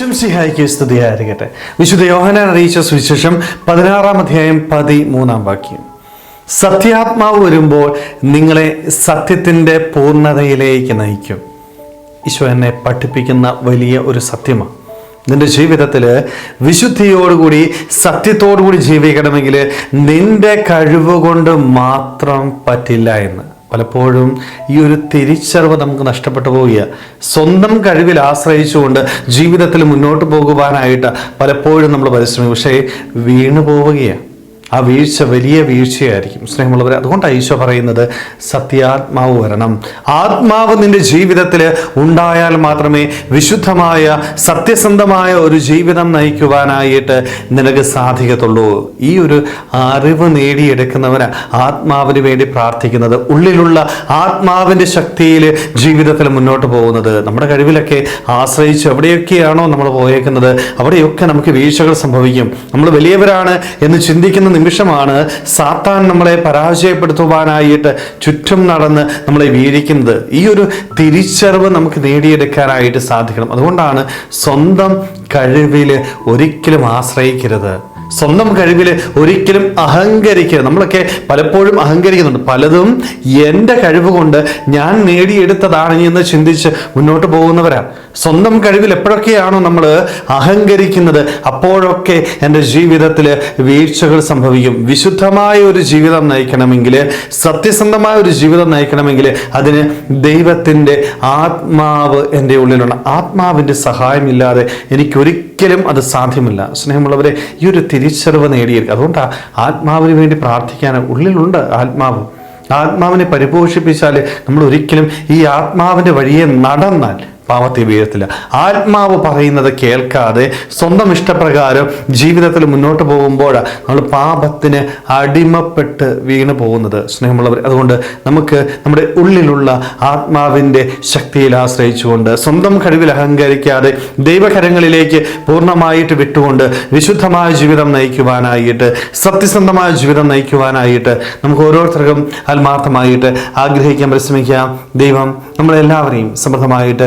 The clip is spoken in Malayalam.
ഈശം സിഹായിക്ക് സ്തുതിയായിരിക്കട്ടെ വിശുദ്ധ യോഹനാൻ അറിയിച്ച സുവിശേഷം പതിനാറാം അധ്യായം പതിമൂന്നാം വാക്യം. സത്യാത്മാവ് വരുമ്പോൾ നിങ്ങളെ സത്യത്തിന്റെ പൂർണതയിലേക്ക് നയിക്കും. ഈശോ എന്നെ പഠിപ്പിക്കുന്ന വലിയ ഒരു സത്യമാണ്. നിന്റെ ജീവിതത്തിൽ വിശുദ്ധിയോടുകൂടി സത്യത്തോടുകൂടി ജീവിക്കണമെങ്കിൽ നിന്റെ കഴിവ് കൊണ്ട് മാത്രം പറ്റില്ല എന്ന്. പലപ്പോഴും ഈ ഒരു തിരിച്ചറിവ് നമുക്ക് നഷ്ടപ്പെട്ടു പോവുക. സ്വന്തം കഴിവിൽ ആശ്രയിച്ചുകൊണ്ട് ജീവിതത്തിൽ മുന്നോട്ട് പോകുവാനായിട്ട് പലപ്പോഴും നമ്മൾ പരിശ്രമിക്കും. പക്ഷേ വീണു പോവുകയാണ് ആ വീഴ്ച വലിയ വീഴ്ചയായിരിക്കും. സ്നേഹമുള്ളവരെ അതുകൊണ്ടാണ് ഈശോ പറയുന്നത് സത്യാത്മാവ് വരണം. ആത്മാവ് നിന്റെ ജീവിതത്തിൽ ഉണ്ടായാൽ മാത്രമേ വിശുദ്ധമായ സത്യസന്ധമായ ഒരു ജീവിതം നയിക്കുവാനായിട്ട് നിനക്ക് സാധിക്കത്തുള്ളൂ. ഈ ഒരു അറിവ് നേടിയെടുക്കുന്നവന് ആത്മാവിന് വേണ്ടി പ്രാർത്ഥിക്കുന്നത് ഉള്ളിലുള്ള ആത്മാവിന്റെ ശക്തിയിൽ ജീവിതത്തിൽ മുന്നോട്ട് പോകുന്നത്. നമ്മുടെ കഴിവിലൊക്കെ ആശ്രയിച്ച് എവിടെയൊക്കെയാണോ നമ്മൾ പോയേക്കുന്നത് അവിടെയൊക്കെ നമുക്ക് വീഴ്ചകൾ സംഭവിക്കും. നമ്മൾ വലിയവരാണ് എന്ന് ചിന്തിക്കുന്ന നിമിഷമാണ് സാത്താൻ നമ്മളെ പരാജയപ്പെടുത്തുവാനായിട്ട് ചുറ്റും നടന്ന് നമ്മളെ വീഴിക്കുന്നത്. ഈ ഒരു തിരിച്ചറിവ് നമുക്ക് നേടിയെടുക്കാനായിട്ട് സാധിക്കണം. അതുകൊണ്ടാണ് സ്വന്തം കഴിവിൽ ഒരിക്കലും ആശ്രയിക്കരുത്. സ്വന്തം കഴിവിൽ ഒരിക്കലും അഹങ്കരിക്കരുത്. നമ്മളൊക്കെ പലപ്പോഴും അഹങ്കരിക്കുന്നുണ്ട്. പലതും എന്റെ കഴിവ് കൊണ്ട് ഞാൻ നേടിയെടുത്തതാണ് എന്ന് ചിന്തിച്ച് മുന്നോട്ട് പോകുന്നവരാണ് സ്വന്തം കഴിവിൽ എപ്പോഴൊക്കെയാണോ നമ്മൾ അഹങ്കരിക്കുന്നത് അപ്പോഴൊക്കെ എന്റെ ജീവിതത്തിൽ വീഴ്ചകൾ സംഭവിക്കും. വിശുദ്ധമായ ഒരു ജീവിതം നയിക്കണമെങ്കിൽ സത്യസന്ധമായ ഒരു ജീവിതം നയിക്കണമെങ്കിൽ അതിന് ദൈവത്തിന്റെ ആത്മാവ് എന്റെ ഉള്ളിലുള്ള ആത്മാവിന്റെ സഹായമില്ലാതെ എനിക്കൊരിക്കലും അത് സാധ്യമല്ല. സ്നേഹമുള്ളവരെ ഈ ഒരു തിരിച്ചറിവ് നേടിയിരിക്കുക അതുകൊണ്ടാണ് ആത്മാവിന് വേണ്ടി പ്രാർത്ഥിക്കാൻ ഉള്ളിലുണ്ട് ആത്മാവ്. ആത്മാവിനെ പരിപോഷിപ്പിച്ചാൽ നമ്മൾ ഒരിക്കലും ഈ ആത്മാവിന്റെ വഴിയെ നടന്നാൽ പാവത്തിൽ വീഴത്തില്ല. ആത്മാവ് പറയുന്നത് കേൾക്കാതെ സ്വന്തം ഇഷ്ടപ്രകാരം ജീവിതത്തിൽ മുന്നോട്ട് പോകുമ്പോൾ നമ്മൾ പാപത്തിന് അടിമപ്പെട്ട് വീണ് പോകുന്നത്. സ്നേഹമുള്ളവർ അതുകൊണ്ട് നമുക്ക് നമ്മുടെ ഉള്ളിലുള്ള ആത്മാവിന്റെ ശക്തിയിൽ ആശ്രയിച്ചുകൊണ്ട് സ്വന്തം കഴിവിൽ അഹങ്കരിക്കാതെ ദൈവകരങ്ങളിലേക്ക് പൂർണമായിട്ട് വിട്ടുകൊണ്ട് വിശുദ്ധമായ ജീവിതം നയിക്കുവാനായിട്ട് സത്യസന്ധമായ ജീവിതം നയിക്കുവാനായിട്ട് നമുക്ക് ഓരോരുത്തർക്കും ആത്മാർത്ഥമായിട്ട് ആഗ്രഹിക്കാൻ പരിശ്രമിക്കാം. ദൈവം നമ്മളെല്ലാവരെയും സമൃദ്ധമായിട്ട്